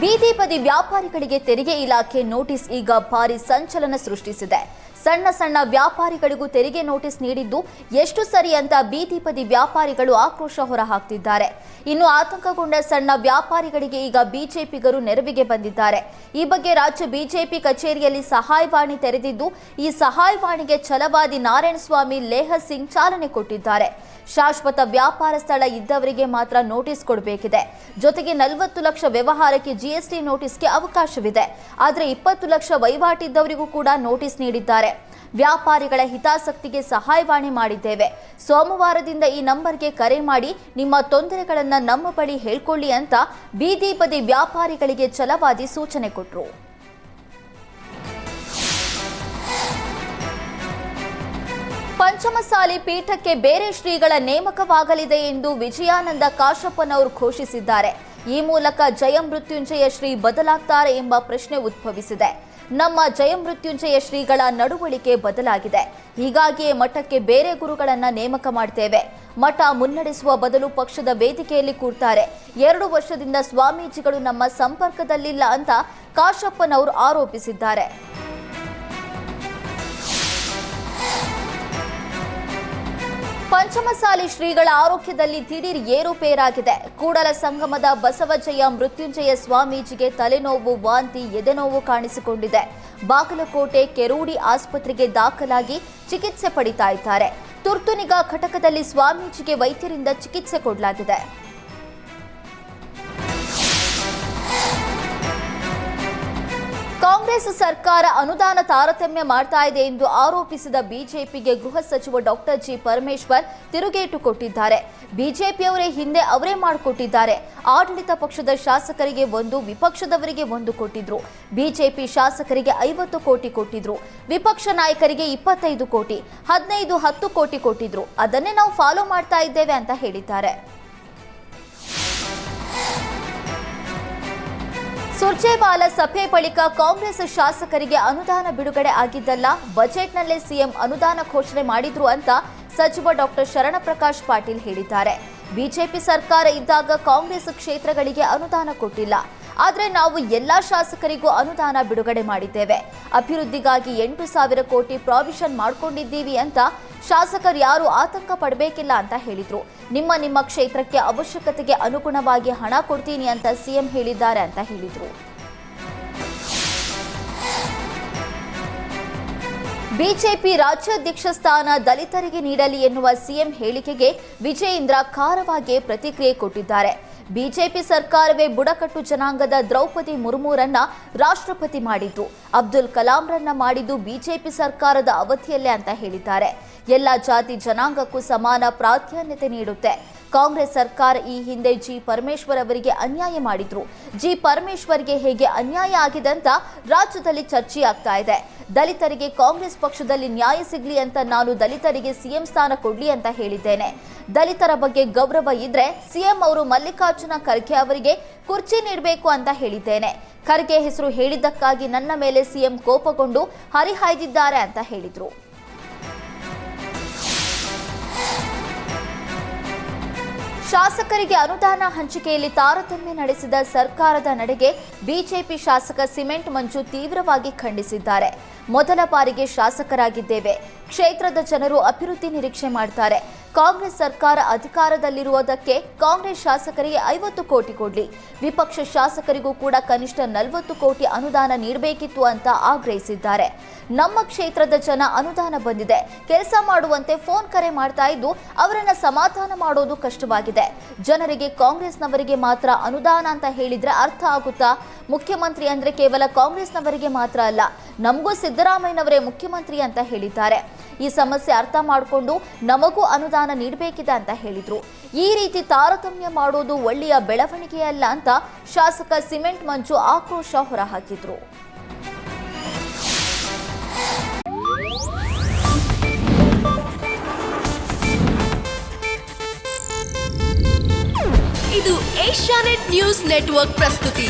ಬೀದಿ ಬದಿ ವ್ಯಾಪಾರಿಗಳಿಗೆ ತೆರಿಗೆ ಇಲಾಖೆ ನೋಟಿಸ್ ಈಗ ಭಾರಿ ಸಂಚಲನ ಸೃಷ್ಟಿಸಿದೆ. ಸಣ್ಣ ಸಣ್ಣ ವ್ಯಾಪಾರಿಗಳಿಗೂ ತೆರಿಗೆ ನೋಟಿಸ್ ನೀಡಿದ್ದು ಎಷ್ಟು ಸರಿ ಅಂತ ಬೀದಿ ಬದಿ ವ್ಯಾಪಾರಿಗಳು ಆಕ್ರೋಶ ಹೊರಹಾಕ್ತಿದ್ದಾರೆ. ಇನ್ನು ಆತಂಕಗೊಂಡ ಸಣ್ಣ ವ್ಯಾಪಾರಿಗಳಿಗೆ ಈಗ ಬಿಜೆಪಿಗರು ನೆರವಿಗೆ ಬಂದಿದ್ದಾರೆ. ಈ ಬಗ್ಗೆ ರಾಜ್ಯ ಬಿಜೆಪಿ ಕಚೇರಿಯಲ್ಲಿ ಸಹಾಯವಾಣಿ ತೆರೆದಿದ್ದು, ಈ ಸಹಾಯವಾಣಿಗೆ ಛಲವಾದಿ ನಾರಾಯಣಸ್ವಾಮಿ ಲೇಹ ಸಿಂಗ್ ಚಾಲನೆ ಕೊಟ್ಟಿದ್ದಾರೆ. ಶಾಶ್ವತ ವ್ಯಾಪಾರ ಸ್ಥಳ ಇದ್ದವರಿಗೆ ಮಾತ್ರ ನೋಟಿಸ್ ಕೊಡಬೇಕಿದೆ. ಜೊತೆಗೆ ನಲವತ್ತು ಲಕ್ಷ ವ್ಯವಹಾರಕ್ಕೆ ಜಿಎಸ್ಟಿ ನೋಟಿಸ್ಗೆ ಅವಕಾಶವಿದೆ. ಆದರೆ ಇಪ್ಪತ್ತು ಲಕ್ಷ ವಹಿವಾಟಿದ್ದವರಿಗೂ ಕೂಡ ನೋಟಿಸ್ ನೀಡಿದ್ದಾರೆ. ವ್ಯಾಪಾರಿಗಳ ಹಿತಾಸಕ್ತಿಗೆ ಸಹಾಯವಾಣಿ ಮಾಡಿದ್ದೇವೆ. ಸೋಮವಾರದಿಂದ ಈ ನಂಬರ್ಗೆ ಕರೆ ಮಾಡಿ ನಿಮ್ಮ ತೊಂದರೆಗಳನ್ನು ನಮ್ಮ ಬಳಿ ಹೇಳ್ಕೊಳ್ಳಿ ಅಂತ ಬೀದಿ ಬದಿ ವ್ಯಾಪಾರಿಗಳಿಗೆ ಛಲವಾದಿ ಸೂಚನೆ ಕೊಟ್ಟರು ಪಂಚಮಸಾಲಿ ಪೀಠಕ್ಕೆ ಬೇರೆ ಶ್ರೀಗಳ ನೇಮಕವಾಗಲಿದೆ ಎಂದು ವಿಜಯಾನಂದ ಕಾಶಪ್ಪನವರು ಘೋಷಿಸಿದ್ದಾರೆ. ಈ ಮೂಲಕ ಜಯಮೃತ್ಯುಂಜಯ ಶ್ರೀ ಬದಲಾಗ್ತಾರೆ ಎಂಬ ಪ್ರಶ್ನೆ ಉದ್ಭವಿಸಿದೆ. ನಮ್ಮ ಜಯಮೃತ್ಯುಂಜಯ ಶ್ರೀಗಳ ನಡವಳಿಕೆ ಬದಲಾಗಿದೆ. ಹೀಗಾಗಿಯೇ ಮಠಕ್ಕೆ ಬೇರೆ ಗುರುಗಳನ್ನ ನೇಮಕ ಮಾಡ್ತೇವೆ. ಮಠ ಮುನ್ನಡೆಸುವ ಬದಲು ಪಕ್ಷದ ವೇದಿಕೆಯಲ್ಲಿ ಕೂರ್ತಾರೆ. ಎರಡು ವರ್ಷದಿಂದ ಸ್ವಾಮೀಜಿಗಳು ನಮ್ಮ ಸಂಪರ್ಕದಲ್ಲಿಲ್ಲ ಅಂತ ಕಾಶಪ್ಪನವರು ಆರೋಪಿಸಿದ್ದಾರೆ. ಪಂಚಮಸಾಲಿ ಶ್ರೀಗಳ ಆರೋಗ್ಯದಲ್ಲಿ ದಿಢೀರ್ ಏರುಪೇರಾಗಿದೆ. ಕೂಡಲ ಸಂಗಮದ ಬಸವಜಯ ಮೃತ್ಯುಂಜಯ ಸ್ವಾಮೀಜಿಗೆ ತಲೆನೋವು, ವಾಂತಿ, ಎದೆನೋವು ಕಾಣಿಸಿಕೊಂಡಿದೆ. ಬಾಗಲಕೋಟೆ ಕೆರೂಡಿ ಆಸ್ಪತ್ರೆಗೆ ದಾಖಲಾಗಿ ಚಿಕಿತ್ಸೆ ಪಡಿತಾ ಇದ್ದಾರೆ. ತುರ್ತು ನಿಗಾ ಘಟಕದಲ್ಲಿ ಸ್ವಾಮೀಜಿಗೆ ವೈದ್ಯರಿಂದ ಚಿಕಿತ್ಸೆ ಕೊಡಲಾಗಿದೆ. ಕಾಂಗ್ರೆಸ್ ಸರ್ಕಾರ ಅನುದಾನ ತಾರತಮ್ಯ ಮಾಡ್ತಾ ಇದೆ ಎಂದು ಆರೋಪಿಸಿದ ಬಿಜೆಪಿಗೆ ಗೃಹ ಸಚಿವ ಡಾಕ್ಟರ್ ಜಿ ಪರಮೇಶ್ವರ್ ತಿರುಗೇಟು ಕೊಟ್ಟಿದ್ದಾರೆ. ಬಿಜೆಪಿಯವರೇ ಹಿಂದೆ ಅವರೇ ಮಾಡಿಕೊಟ್ಟಿದ್ದಾರೆ. ಆಡಳಿತ ಪಕ್ಷದ ಶಾಸಕರಿಗೆ ಒಂದು, ವಿಪಕ್ಷದವರಿಗೆ ಒಂದು ಕೊಟ್ಟಿದ್ರು. ಬಿಜೆಪಿ ಶಾಸಕರಿಗೆ ಐವತ್ತು ಕೋಟಿ ಕೊಟ್ಟಿದ್ರು. ವಿಪಕ್ಷ ನಾಯಕರಿಗೆ ಇಪ್ಪತ್ತೈದು ಕೋಟಿ, ಹದಿನೈದು, ಹತ್ತು ಕೋಟಿ ಕೊಟ್ಟಿದ್ರು. ಅದನ್ನೇ ನಾವು ಫಾಲೋ ಮಾಡ್ತಾ ಇದ್ದೇವೆ ಅಂತ ಹೇಳಿದ್ದಾರೆ. ಸುರ್ಜೇವಾಲ ಸಭೆ ಬಳಿಕ ಕಾಂಗ್ರೆಸ್ ಶಾಸಕರಿಗೆ ಅನುದಾನ ಬಿಡುಗಡೆ ಆಗಿದ್ದಲ್ಲ, ಬಜೆಟ್ನಲ್ಲೇ ಸಿಎಂ ಅನುದಾನ ಘೋಷಣೆ ಮಾಡಿದ್ರು ಅಂತ ಸಚಿವ ಡಾಕ್ಟರ್ ಶರಣಪ್ರಕಾಶ್ ಪಾಟೀಲ್ ಹೇಳಿದ್ದಾರೆ. ಬಿಜೆಪಿ ಸರ್ಕಾರ ಇದ್ದಾಗ ಕಾಂಗ್ರೆಸ್ ಕ್ಷೇತ್ರಗಳಿಗೆ ಅನುದಾನ ಕೊಟ್ಟಿಲ್ಲ. ಆದರೆ ನಾವು ಎಲ್ಲಾ ಶಾಸಕರಿಗೂ ಅನುದಾನ ಬಿಡುಗಡೆ ಮಾಡಿದ್ದೇವೆ. ಅಭಿವೃದ್ಧಿಗಾಗಿ ಎಂಟು ಸಾವಿರ ಕೋಟಿ ಪ್ರಾವಿಷನ್ ಮಾಡ್ಕೊಂಡಿದ್ದೀವಿ ಅಂತ ಶಾಸಕರು ಯಾರು ಆತಂಕ ಪಡಬೇಕಿಲ್ಲ ಅಂತ ಹೇಳಿದ್ರು. ನಿಮ್ಮ ನಿಮ್ಮ ಕ್ಷೇತ್ರಕ್ಕೆ ಅವಶ್ಯಕತೆಗೆ ಅನುಗುಣವಾಗಿ ಹಣ ಕೊಡ್ತೀನಿ ಅಂತ ಸಿಎಂ ಹೇಳಿದ್ದಾರೆ ಅಂತ ಹೇಳಿದ್ರು. ಬಿಜೆಪಿ ರಾಜ್ಯಾಧ್ಯಕ್ಷ ಸ್ಥಾನ ದಲಿತರಿಗೆ ನೀಡಲಿ ಎನ್ನುವ ಸಿಎಂ ಹೇಳಿಕೆಗೆ ವಿಜಯೇಂದ್ರ ಖಾರವಾಗಿ ಪ್ರತಿಕ್ರಿಯೆ ಕೊಟ್ಟಿದ್ದಾರೆ. ಬಿಜೆಪಿ ಸರ್ಕಾರವೇ ಬುಡಕಟ್ಟು ಜನಾಂಗದ ದ್ರೌಪದಿ ಮುರ್ಮುರನ್ನ ರಾಷ್ಟ್ರಪತಿ ಮಾಡಿದ್ದು, ಅಬ್ದುಲ್ ಕಲಾಂರನ್ನ ಮಾಡಿದ್ದು ಬಿಜೆಪಿ ಸರ್ಕಾರದ ಅವಧಿಯಲ್ಲೇ ಅಂತ ಹೇಳಿದ್ದಾರೆ. ಎಲ್ಲ ಜಾತಿ ಜನಾಂಗಕ್ಕೂ ಸಮಾನ ಪ್ರಾಧಾನ್ಯತೆ ನೀಡುತ್ತೆ. ಕಾಂಗ್ರೆಸ್ ಸರ್ಕಾರ ಈ ಹಿಂದೆ ಜಿ ಪರಮೇಶ್ವರ್ ಅವರಿಗೆ ಅನ್ಯಾಯ ಮಾಡಿದ್ರು. ಜಿ ಪರಮೇಶ್ವರ್ಗೆ ಹೇಗೆ ಅನ್ಯಾಯ ಆಗಿದೆ ಅಂತ ರಾಜ್ಯದಲ್ಲಿ ಚರ್ಚೆ ಆಗ್ತಾ ಇದೆ. ದಲಿತರಿಗೆ ಕಾಂಗ್ರೆಸ್ ಪಕ್ಷದಲ್ಲಿ ನ್ಯಾಯ ಸಿಗ್ಲಿ ಅಂತ ನಾನು ದಲಿತರಿಗೆ ಸಿಎಂ ಸ್ಥಾನ ಕೊಡ್ಲಿ ಅಂತ ಹೇಳಿದ್ದೇನೆ. ದಲಿತರ ಬಗ್ಗೆ ಗೌರವ ಇದ್ರೆ ಸಿಎಂ ಅವರು ಮಲ್ಲಿಕಾರ್ಜುನ ಖರ್ಗೆ ಅವರಿಗೆ ಕುರ್ಚಿ ನೀಡಬೇಕು ಅಂತ ಹೇಳಿದ್ದೇನೆ. ಖರ್ಗೆ ಹೆಸರು ಹೇಳಿದ್ದಕ್ಕಾಗಿ ನನ್ನ ಮೇಲೆ ಸಿಎಂ ಕೋಪಗೊಂಡು ಹರಿಹಾಯ್ದಿದ್ದಾರೆ ಅಂತ ಹೇಳಿದ್ರು. ಶಾಸಕರಿಗೆ ಅನುದಾನ ಹಂಚಿಕೆಯಲ್ಲಿ ತಾರತಮ್ಯ ನಡೆಸಿದ ಸರ್ಕಾರದ ನಡೆಗೆ ಬಿಜೆಪಿ ಶಾಸಕ ಸಿಮೆಂಟ್ ಮಂಜು ತೀವ್ರವಾಗಿ ಖಂಡಿಸಿದ್ದಾರೆ. ಮೊದಲ ಬಾರಿಗೆ ಶಾಸಕರಾಗಿದ್ದೇವೆ. ಕ್ಷೇತ್ರದ ಜನರು ಅಭಿವೃದ್ಧಿ ನಿರೀಕ್ಷೆ ಮಾಡ್ತಾರೆ. ಕಾಂಗ್ರೆಸ್ ಸರ್ಕಾರ ಅಧಿಕಾರದಲ್ಲಿರುವುದಕ್ಕೆ ಕಾಂಗ್ರೆಸ್ ಶಾಸಕರಿಗೆ ಐವತ್ತು ಕೋಟಿ ಕೊಡ್ಲಿ. ವಿಪಕ್ಷ ಶಾಸಕರಿಗೂ ಕೂಡ ಕನಿಷ್ಠ ನಲವತ್ತು ಕೋಟಿ ಅನುದಾನ ನೀಡಬೇಕಿತ್ತು ಅಂತ ಆಗ್ರಹಿಸಿದ್ದಾರೆ. ನಮ್ಮ ಕ್ಷೇತ್ರದ ಜನ ಅನುದಾನ ಬಂದಿದೆ. ಕೆಲಸ ಮಾಡುವಂತೆ ಫೋನ್ ಕರೆ ಮಾಡ್ತಾ ಇದ್ದು, ಅವರನ್ನ ಸಮಾಧಾನ ಮಾಡೋದು ಕಷ್ಟವಾಗಿದೆ. ಜನರಿಗೆ ಕಾಂಗ್ರೆಸ್ನವರಿಗೆ ಮಾತ್ರ ಅನುದಾನ ಅಂತ ಹೇಳಿದ್ರೆ ಅರ್ಥ ಆಗುತ್ತಾ? ಮುಖ್ಯಮಂತ್ರಿ ಅಂದ್ರೆ ಕೇವಲ ಕಾಂಗ್ರೆಸ್ನವರಿಗೆ ಮಾತ್ರ ಅಲ್ಲ. ನಮಗೂ ಸಿದ್ದರಾಮಯ್ಯನವರೇ ಮುಖ್ಯಮಂತ್ರಿ ಅಂತ ಹೇಳಿದ್ದಾರೆ. ಈ ಸಮಸ್ಯೆ ಅರ್ಥ ಮಾಡಿಕೊಂಡು ನಮಗೂ ಅನುದಾನ ನೀಡಬೇಕಿದೆ ಅಂತ ಹೇಳಿದರು. ಈ ರೀತಿ ತಾರತಮ್ಯ ಮಾಡೋದು ಒಳ್ಳೆಯ ಬೆಳವಣಿಗೆಯಲ್ಲ ಅಂತ ಶಾಸಕ ಸಿಮೆಂಟ್ ಮಂಜು ಆಕ್ರೋಶ ಹೊರಹಾಕಿದ್ರು. ಇದು ಏಷ್ಯಾನೆಟ್ ನ್ಯೂಸ್ ನೆಟ್ವರ್ಕ್ ಪ್ರಸ್ತುತಿ.